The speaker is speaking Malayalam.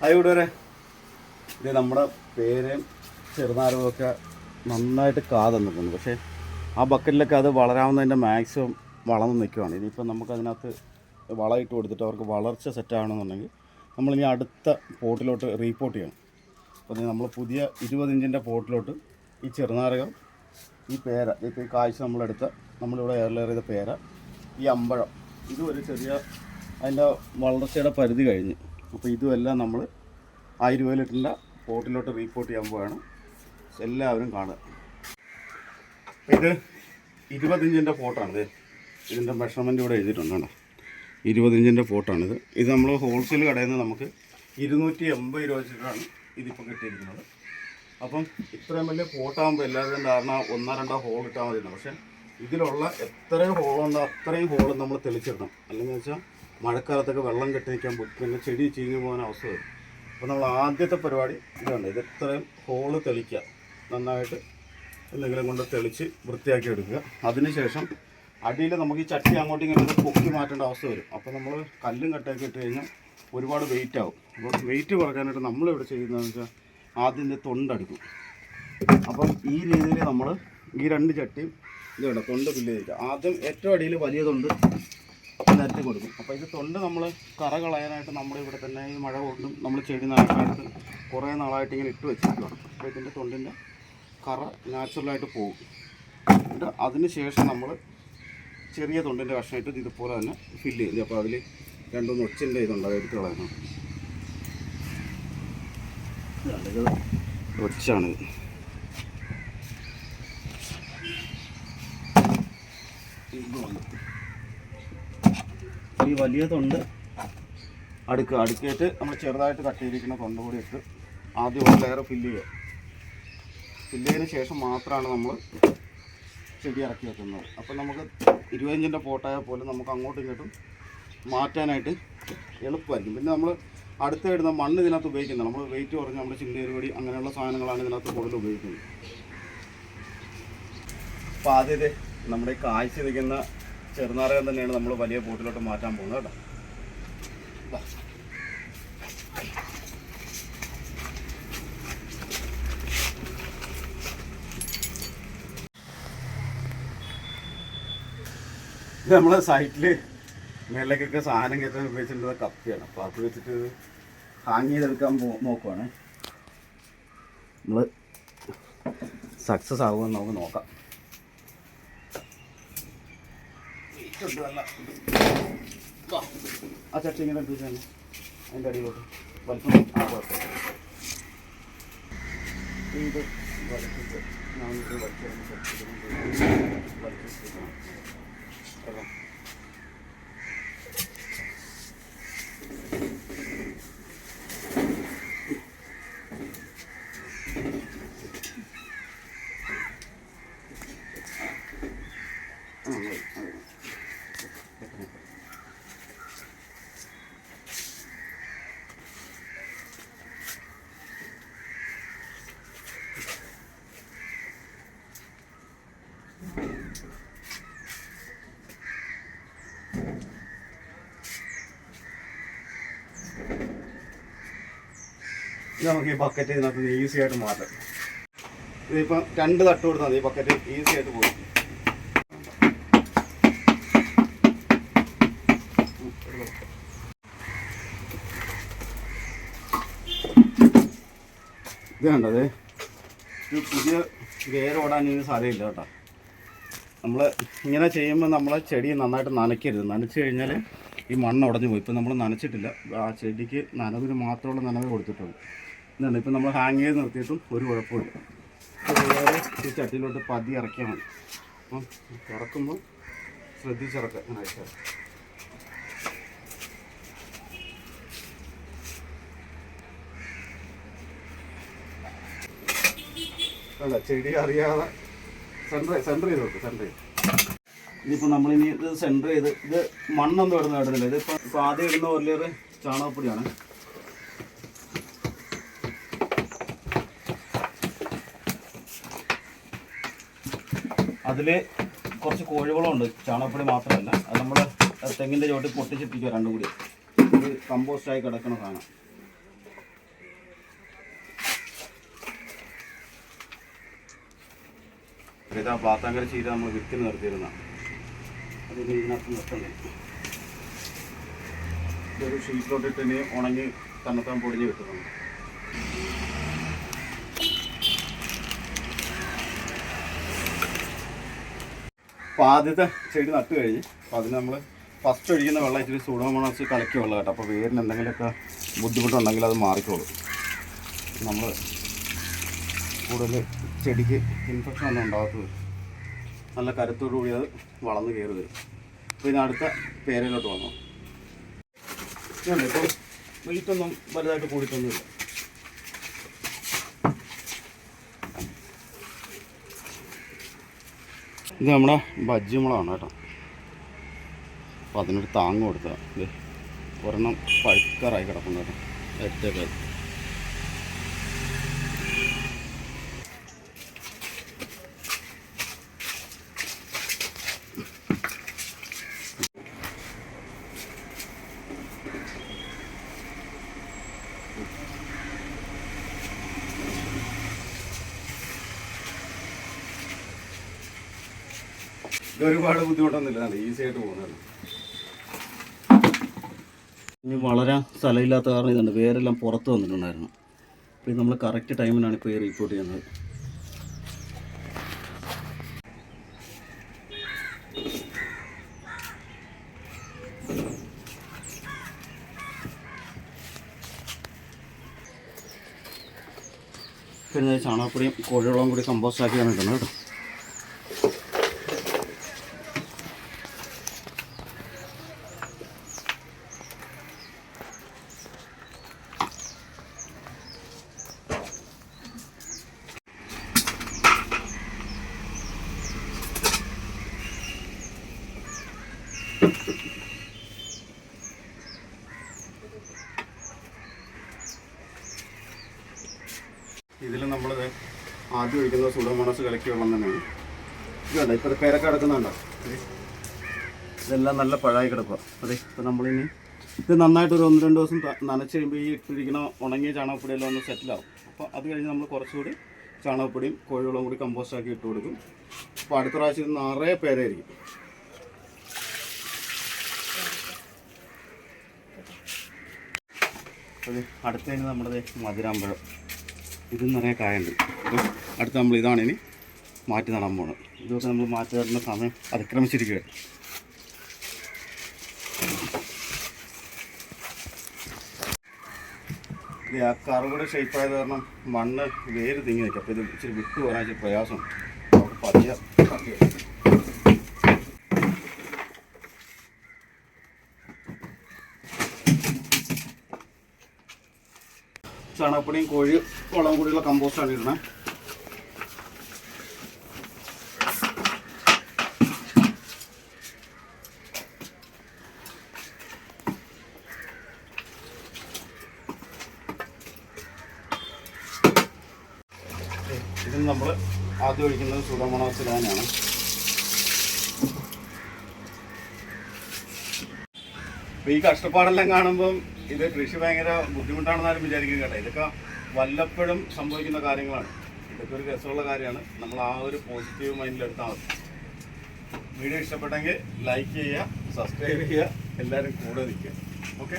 കൂട്ടുകാരെ ഇത് നമ്മുടെ പേരയും ചെറുനാരവും നന്നായിട്ട് കാ നിൽക്കുന്നു പക്ഷേ ആ ബക്കറ്റിലൊക്കെ അത് വളരാവുന്നതിന്റെ മാക്സിമം വളർന്ന് നിൽക്കുകയാണ് ഇനിയിപ്പോൾ നമുക്കതിനകത്ത് വളമിട്ട് കൊടുത്തിട്ട് അവർക്ക് വളർച്ച സെറ്റ് ആവണമെന്നുണ്ടെങ്കിൽ നമ്മളിനി അടുത്ത പോട്ടിലോട്ട് റീപോർട്ട് ചെയ്യണം. അപ്പോൾ നമ്മൾ പുതിയ ഇരുപത് ഇഞ്ചിന്റെ പോട്ടിലോട്ട് ഈ ചെറുനാരകം ഈ പേര ഇപ്പോൾ ഈ കാഴ്ച നമ്മളെടുത്ത നമ്മളിവിടെ എയർലെയർ ചെയ്ത പേര ഈ അമ്പഴം ഇതും ഒരു ചെറിയ അതിന്റെ വളർച്ചയുടെ പരിധി കഴിഞ്ഞ് അപ്പോൾ ഇതുമെല്ലാം നമ്മൾ ആയിരം രൂപ ലിറ്ററിന്റെ പോട്ടിലോട്ട് റീപോർട്ട് ചെയ്യാൻ പോവാണ്. എല്ലാവരും കാണുക. ഇത് ഇരുപത്തിഞ്ചിന്റെ ഫോട്ടാണിത് ഇതിന്റെ മെഷർമെന്റ് ഇവിടെ എഴുതിയിട്ടുണ്ട് ഫോട്ടോ ആണിത് ഇത് നമ്മൾ ഹോൾസെയിൽ കടയിൽ നിന്ന് നമുക്ക് ഇരുന്നൂറ്റി എൺപത് രൂപ വെച്ചിട്ടാണ് ഇതിപ്പോൾ കിട്ടിയിരിക്കുന്നത്. അപ്പം ഇത്രയും വലിയ ഫോട്ടാകുമ്പോൾ എല്ലാവരും ധാരണ ഒന്നോ രണ്ടോ ഹോൾ ഇട്ടാൽ മതി പക്ഷേ ഇതിലുള്ള എത്രയും ഹോളുണ്ടോ അത്രയും ഹോൾ നമ്മൾ തെളിച്ചിടണം. അല്ലെങ്കിൽ വെച്ചാൽ മഴക്കാലത്തൊക്കെ വെള്ളം കെട്ടി നിൽക്കാൻ പിന്നെ ചെടി ചീഞ്ഞു പോകാൻ അവസ്ഥ വരും. അപ്പോൾ നമ്മൾ ആദ്യത്തെ പരിപാടി ഇതാണ് ഇത് ഇത്രയും ഹോൾ തെളിക്കുക നന്നായിട്ട് എന്തെങ്കിലും കൊണ്ട് തെളിച്ച് വൃത്തിയാക്കി എടുക്കുക. അതിനുശേഷം അടിയിൽ നമുക്ക് ഈ ചട്ടി അങ്ങോട്ടും ഇങ്ങോട്ടും പൊക്കി മാറ്റേണ്ട അവസ്ഥ വരും. അപ്പോൾ നമ്മൾ കല്ലും കട്ടയൊക്കെ ഇട്ട് കഴിഞ്ഞാൽ ഒരുപാട് വെയിറ്റ് ആവും. അപ്പോൾ വെയിറ്റ് കുറയ്ക്കാനായിട്ട് നമ്മളിവിടെ ചെയ്യുന്നതെന്ന് വെച്ചാൽ ആദ്യം ഇത് തൊണ്ടെടുക്കും അപ്പം ഈ രീതിയിൽ നമ്മൾ ഈ രണ്ട് ചട്ടിയും ഇത് വേണം തൊണ്ട് ഫില്ല് ചെയ്തിട്ട് ആദ്യം ഏറ്റവും അടിയിൽ വലിയ തൊണ്ട് നിരത്തി കൊടുക്കും. അപ്പോൾ ഇത് തൊണ്ട് നമ്മൾ കറ കളയാനായിട്ട് നമ്മൾ ഇവിടെ തന്നെ ഈ മഴ കൊണ്ടും നമ്മൾ ചെടി നാളായിട്ട് കുറേ നാളായിട്ട് ഇങ്ങനെ ഇട്ട് വെച്ചിരിക്കുകയാണ് അപ്പോൾ ഇതിന്റെ തൊണ്ടിന്റെ കറ നാച്ചുറലായിട്ട് പോകും. എന്നിട്ട് അതിന് ശേഷം നമ്മൾ ചെറിയ തൊണ്ടിന്റെ കഷ്ണമായിട്ട് ഇത് ഇതുപോലെ തന്നെ ഫില്ല് ചെയ്യും. അപ്പോൾ അതിൽ രണ്ടു നൊച്ചിന്റെ ഇതുണ്ട്. അത് എടുത്ത് കളയണം ഇതാണ് ഇത് ഒച്ചാണിത് ഇതുണ്ട്. ഈ വലിയ തൊണ്ട് അടുക്കുക അടുക്കിയിട്ട് നമ്മൾ ചെറുതായിട്ട് കട്ട് ചെയ്തിരിക്കുന്ന തൊണ്ട് കൂടി ഇട്ട് ആദ്യം ഒരു ലെയർ ഫില്ല് ചെയ്യുക. ഫില്ല് ചെയ്തതിന് ശേഷം മാത്രമാണ് നമ്മൾ ചെടി ഇറക്കി വെക്കുന്നത്. അപ്പോൾ നമുക്ക് ഇരുപത്തഞ്ചിന്റെ പോട്ടായ പോലും നമുക്ക് അങ്ങോട്ടും ഇങ്ങോട്ടും മാറ്റാനായിട്ട് എളുപ്പമായിരിക്കും. പിന്നെ നമ്മൾ അടുത്ത ഇടുന്ന മണ്ണ് ഇതിനകത്ത് ഉപയോഗിക്കുന്നത് നമ്മൾ വെയിറ്റ് കുറഞ്ഞ് നമ്മൾ ചിന്തേരുപടി അങ്ങനെയുള്ള സാധനങ്ങളാണ് ഇതിനകത്ത് കൂടുതൽ ഉപയോഗിക്കുന്നത്. അപ്പോൾ ആദ്യത്തെ നമ്മുടെ കാഴ്ച നിൽക്കുന്ന ചെറുനാരകം തന്നെയാണ് നമ്മൾ വലിയ ബോട്ടിലോട്ട് മാറ്റാൻ പോകുന്നത് കേട്ടോ. നമ്മളെ സൈറ്റിൽ മേലേക്കൊക്കെ സാധനം കയറ്റാൻ ഉപയോഗിച്ചിട്ടുള്ള കപ്പിയാണ്. അപ്പോൾ അത് വെച്ചിട്ട് ഹാങ് ചെയ്തെടുക്കാൻ നോക്കുവാണ്. നമ്മൾ സക്സസ് ആകുമെന്ന് നമുക്ക് നോക്കാം. ഇട്ടുണ്ട് നല്ല. വാ. ആ ചട്ടി ഇങ്ങനെ എടുപ്പിച്ചാണ് അതിന്റെ അടിയിലോട്ട് വലിപ്പം ആ കുഴപ്പമില്ല നമുക്ക് ഈ ബക്കറ്റ് ഇതിനകത്ത് ഈസി ആയിട്ട് മാറ്റാം. ഇതിപ്പോൾ രണ്ട് തട്ട് കൊടുത്താൽ മതി. ഈ ബക്കറ്റ് ഈസി ആയിട്ട് പോകും ഇത് കണ്ടത് ഇത്? പുതിയ വേരോടാൻ ഇനി സാധ്യമില്ല കേട്ടോ. നമ്മൾ ഇങ്ങനെ ചെയ്യുമ്പോൾ നമ്മളെ ചെടി നന്നായിട്ട് നനയ്ക്കരുത്. നനച്ച് കഴിഞ്ഞാൽ ഈ മണ്ണ് ഉടഞ്ഞു പോയി ഇപ്പം നമ്മൾ നനച്ചിട്ടില്ല. ആ ചെടിക്ക് നനവിന് മാത്രമുള്ള നനവ് കൊടുത്തിട്ടുള്ളൂ. എന്താണ് ഇപ്പം നമ്മൾ ഹാങ് ചെയ്ത് നിർത്തിയിട്ടും ഒരു കുഴപ്പമില്ല ഈ ചട്ടിയിലോട്ട് പതി ഇറക്കിയാൽ മതി. അപ്പം ഇറക്കുമ്പോൾ ശ്രദ്ധിച്ചിറക്കുക. അങ്ങനെ അയച്ചാൽ അല്ല ചെടി അറിയാതെ സെന്റർ സെന്റർ ചെയ്ത് നോക്കും സെന്റർ ചെയ്ത്. ഇതിപ്പോൾ നമ്മളിനി ഇത് സെന്റർ ചെയ്ത് ഇത് മണ്ണൊന്നും ഇടുന്ന ഇടുന്നില്ല ഇതിപ്പോൾ ഇപ്പോൾ ആദ്യം ഇടുന്ന ഒരു ചാണകപ്പൊടിയാണ്. അതിൽ കുറച്ച് കോഴിവളമുണ്ട്. ചാണകപ്പൊടി മാത്രമല്ല. അത് നമ്മൾ തെങ്ങിന്റെ ചോട്ടിൽ പൊട്ടിച്ചിട്ടിക്കുക രണ്ടും കൂടി. ഇത് കമ്പോസ്റ്റായി കിടക്കുന്ന സാധനം. ഇതാ പ്ലാത്താങ്കര ചെയ്ത നമ്മൾ വിത്തിന് നിർത്തിയിരുന്ന. അതിന് ഇതിനകത്ത് നിർത്തണ്ടേ ഇതൊരു ഷീറ്റിലോട്ടിട്ട് ഇനി ഉണങ്ങി തന്നെത്താൻ പൊടിഞ്ഞ് കിട്ടുന്നുണ്ട്. അപ്പോൾ ആദ്യത്തെ ചെടി നട്ട് കഴിഞ്ഞ് അപ്പോൾ അതിന് നമ്മൾ ഫസ്റ്റ് ഒഴിക്കുന്ന വെള്ളം ഇച്ചിരി സൂഡോമോണസ് കലക്കി വെള്ളം കേട്ടോ. അപ്പോൾ വേരിന് എന്തെങ്കിലുമൊക്കെ ബുദ്ധിമുട്ടുണ്ടെങ്കിൽ അത് മാറിക്കോളും. നമ്മൾ കൂടുതൽ ചെടിക്ക് ഇൻഫെക്ഷൻ ഒന്നും ഉണ്ടാകത്തത് നല്ല കരുത്തോടു കൂടി അത് വളർന്ന് കയറി വരും. അപ്പോൾ ഇനി അടുത്ത പേരയിലോട്ട് വന്നു. ഇപ്പം വെയിറ്റൊന്നും വലുതായിട്ട് കൂടിയിട്ടൊന്നുമില്ല. ഇത് നമ്മുടെ ബജ്ജി മുളകാണ് കേട്ടോ. അപ്പോൾ അതിനൊരു താങ്ങ് കൊടുത്തതാണ് ഒരെണ്ണം പഴുക്കാറായി കിടക്കുന്നു കേട്ടോ. ഏറ്റവും ഇത് ഒരുപാട് ബുദ്ധിമുട്ടൊന്നുമില്ല ഈസി ആയിട്ട് പോകുന്നത്. ഇനി വളരാൻ സ്ഥലമില്ലാത്ത കാരണം ഇതുണ്ട്. വേരെല്ലാം പുറത്ത് വന്നിട്ടുണ്ടായിരുന്നു. അപ്പോൾ ഇത് നമ്മൾ കറക്റ്റ് ടൈമിനാണ് ഇപ്പോൾ റിപ്പോർട്ട് ചെയ്യുന്നത്. പിന്നെ ചാണകപ്പൊടിയും കോഴിവെള്ളവും കൂടി കമ്പോസ്റ്റ് ആക്കി തന്നിട്ടുണ്ട് കേട്ടോ ഇതിൽ നമ്മൾ ആദ്യം ഒഴിക്കുന്നത് സുഡോമോണസ് കലക്കി വെള്ളം തന്നെയാണ്. ഇതുണ്ട് ഇപ്പോൾ ഇത് പേരൊക്കെ കിടക്കുന്നുണ്ടോ? ഇതെല്ലാം നല്ല പഴായി കിടക്കുക അതെ ഇപ്പോൾ നമ്മളിനി ഇത് നന്നായിട്ട് ഒരു ഒന്ന് രണ്ട് ദിവസം നനച്ച് കഴിയുമ്പോൾ ഈ ഇട്ടിരിക്കുന്ന ഉണങ്ങിയ ചാണകപ്പൊടിയെല്ലാം ഒന്ന് സെറ്റിലാവും അപ്പോൾ അത് കഴിഞ്ഞ് നമ്മൾ കുറച്ചുകൂടി ചാണകപ്പൊടിയും കോഴിവെള്ളം കൂടി കമ്പോസ്റ്റ് ആക്കി ഇട്ട് കൊടുക്കും. അപ്പോൾ അടുത്ത പ്രാവശ്യം ഇത് നിറയെ പേരായിരിക്കും. അടുത്തതിന് നമ്മുടെ മധുരാമ്പഴം. ഇത് നിറയെ കായുണ്ട് ഇത് അടുത്ത് നമ്മൾ ഇതാണ് ഇനി മാറ്റി നടാൻ പോകുന്നത് ഇതൊക്കെ നമ്മൾ മാറ്റി നടുന്ന സമയം അതിക്രമിച്ചിരിക്കുകയാണ്. ഇത് ആ കറുകൂടെ ഷേപ്പ് ആയത് കാരണം മണ്ണ് വേര് തിങ്ങി നിൽക്കും. അപ്പോൾ ഇത് ഇച്ചിരി വിട്ടു പോകാൻ ഇച്ചിരി പ്രയാസം പതിയെ ചാണകപ്പൊടിയും കോഴി വളം കൂടിയുള്ള കമ്പോസ്റ്റാണ് ഇടണേ ഇതിന് നമ്മൾ ആദ്യം ഒഴിക്കുന്നത് സുഡമോണോസ് ലാനാണ് അപ്പൊ ഈ കഷ്ടപ്പാടെല്ലാം കാണുമ്പം ഇത് കൃഷി ഭയങ്കര ബുദ്ധിമുട്ടാണെന്ന് ആരും വിചാരിക്കും കേട്ടോ. ഇതൊക്കെ വല്ലപ്പോഴും സംഭവിക്കുന്ന കാര്യങ്ങളാണ്. ഇതൊക്കെ ഒരു രസമുള്ള കാര്യമാണ്. നമ്മൾ ആ ഒരു പോസിറ്റീവ് മൈൻഡിൽ എടുത്താൽ മതി. വീഡിയോ ഇഷ്ടപ്പെട്ടെങ്കിൽ ലൈക്ക് ചെയ്യുക സബ്സ്ക്രൈബ് ചെയ്യുക എല്ലാവരും കൂടെ നിൽക്കുക. ഓക്കെ